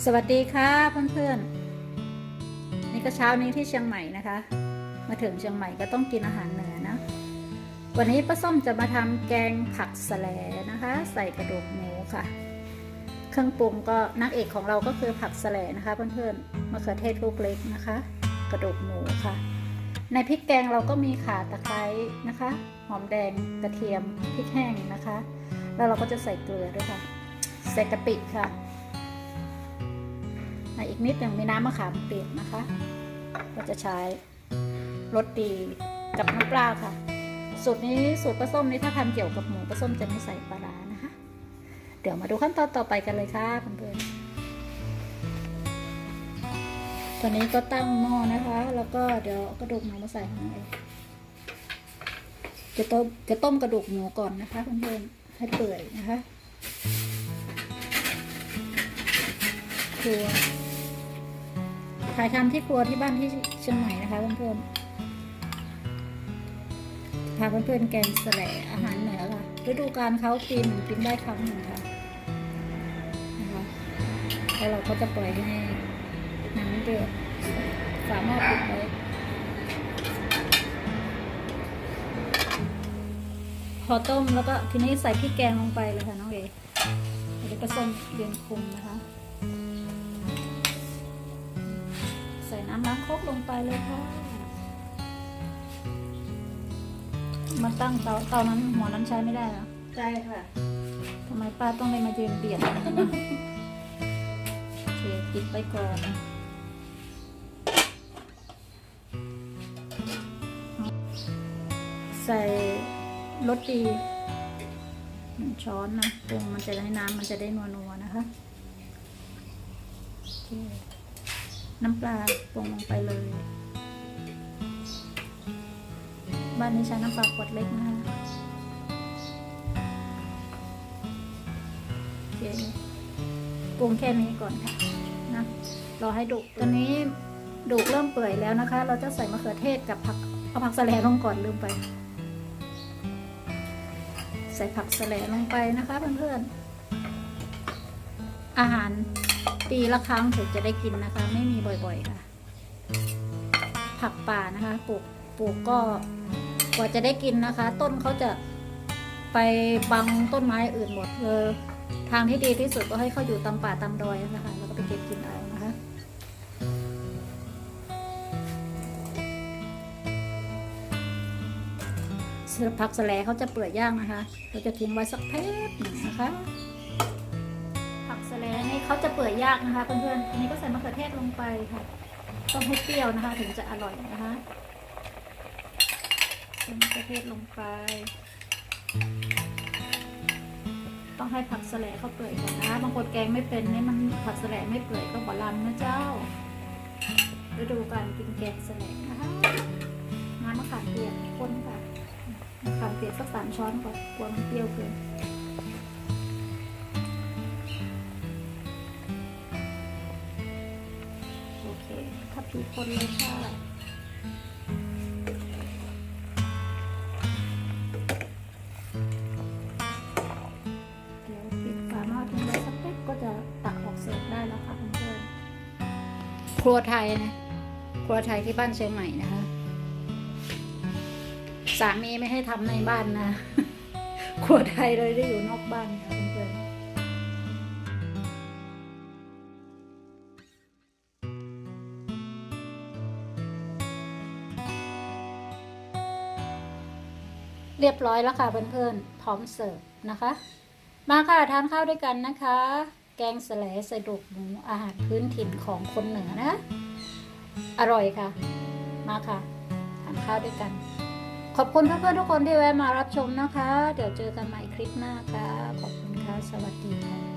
สวัสดีค่ะเพื่อนๆ นี่ก็เช้านี้ที่เชียงใหม่นะคะ มาถึงเชียงใหม่ก็ต้องกินอาหารเหนือนะ วันนี้ป้าส้มจะมาทำแกงผักสะแลนะคะ ใส่กระดูกหมูค่ะ เครื่องปรุงก็นางเอกของเราก็คือผักสะแลนะคะเพื่อนๆมะเขือเทศลูกเล็กนะคะ กระดูกหมูค่ะ ในพริกแกงเราก็มีข่าตะไคร้นะคะ หอมแดงกระเทียมพริกแห้งนะคะ แล้วเราก็จะใส่เกลือด้วยค่ะใส่กะปิค่ะ อีกนิดหนึ่งมีน้ำมะขามเปียกนะคะ ก็จะใช้รสดีกับน้ำปลาค่ะ สูตรนี้สูตรปลาส้มนี้ถ้าทำเกี่ยวกับหมูปลาส้มจะไม่ใส่ปลาร้านะคะ เดี๋ยวมาดูขั้นตอนต่อไปกันเลยค่ะเพื่อนๆตอนนี้ก็ตั้งหม้อนะคะ แล้วก็เดี๋ยวกระดูกหมูมาใส่ข้างในจะต้มจะต้มกระดูกหมูก่อนนะคะเพื่อนๆให้เปื่อยนะคะ ครัว ถ่ายทำที่ครัวที่บ้านที่เชียงใหม่นะคะเพื่อนๆพาเพื่อนๆแกงแสลอาหารเหนือค่ะฤดูกาลเขาปีนึ่งกินได้ครั้งหนึ่งค่ะนะคะแล้วเราก็จะปล่อยให้น้ำเดือดฝาหม้อปิดไว้พอต้มแล้วก็ทีนี้ใส่พริกแกงลงไปเลยค่ะน้องเอ๋เดี๋ยวผสมเรียนคุมนะคะ น้ำล้างครกลงไปเลยค่ะ มาตั้งเตาเตานั้นหัวนั้นใช้ไม่ได้เหรอใช่ค่ะทำไมป้าต้องได้มายืนเบียดกันนะโอเคปิดไปก่อนใส่รสดีหนึ่งช้อนนะปรุงมันจะได้น้ำมันจะได้นัวๆนะคะ โอเค น้ำปลาปรุงลงไปเลย บ้านนี้ใช้น้ำปลาขวดเล็กนะคะโอเคปรุงแค่นี้ก่อนค่ะนะรอให้ดุตอนนี้ดุเริ่มเปื่อยแล้วนะคะ เราจะใส่มะเขือเทศกับผักเอาผักสะแลลงก่อนลืมไป ใส่ผักสะแลลงไปนะคะเพื่อนๆอาหาร ปีละครั้งถึงจะได้กินนะคะ ไม่มีบ่อยๆค่ะ ผักป่านะคะปลูกปลูกก็กว่าจะได้กินนะคะ ต้นเขาจะไปบังต้นไม้อื่นหมดเออทางที่ดีที่สุดก็ให้เขาอยู่ตามป่าตามดอยนะคะแล้วก็ไปเก็บกินเอานะคะสำหรับผักสะแลเขาจะเปื่อยย่างนะคะ เราจะทิ้งไว้สักแป๊บนึงนะคะ ผักสะแลนี่เขาจะเปื่อยยากนะคะเพื่อนๆอันนี้ก็ใส่มะเขือเทศลงไปค่ะ ต้องให้เปรี้ยวนะคะ ถึงจะอร่อยนะคะใส่มะเขือเทศลงไป ต้องให้ผักสแลเขาเปื่อยก่อนนะคะบางคนแกงไม่เป็นนี่มันผักสแลไม่เปื่อยก็บอลันนะเจ้าฤดูการกินแกงสแลนะคะน้ำมะขามเปียกข้นค่ะมะขามเปียกสักสามช้อนก่อนกลัวมันเปรี้ยวเกิน ถ้าผีคนเลยค่ะเดี๋ยวปิดฝาหม้อทิ้งไว้สักแป๊บก็จะตักออกเสิร์ฟได้แล้วค่ะเพื่อนครัวไทยนะครัวไทยที่บ้านเชียงใหม่นะคะ สามีไม่ให้ทำในบ้านนะครัวไทยเลยได้อยู่นอกบ้านค่ะเพื่อน เรียบร้อยแล้วค่ะเพื่อนๆพร้อมเสิร์ฟนะคะ มาค่ะทานข้าวด้วยกันนะคะ แกงสะแลใส่ดุกหมูอาหารพื้นถิ่นของคนเหนือนะ อร่อยค่ะ มาค่ะทานข้าวด้วยกัน ขอบคุณเพื่อนๆทุกคนที่แวะมารับชมนะคะ เดี๋ยวเจอกันใหม่คลิปหน้าค่ะ ขอบคุณค่ะ สวัสดีค่ะ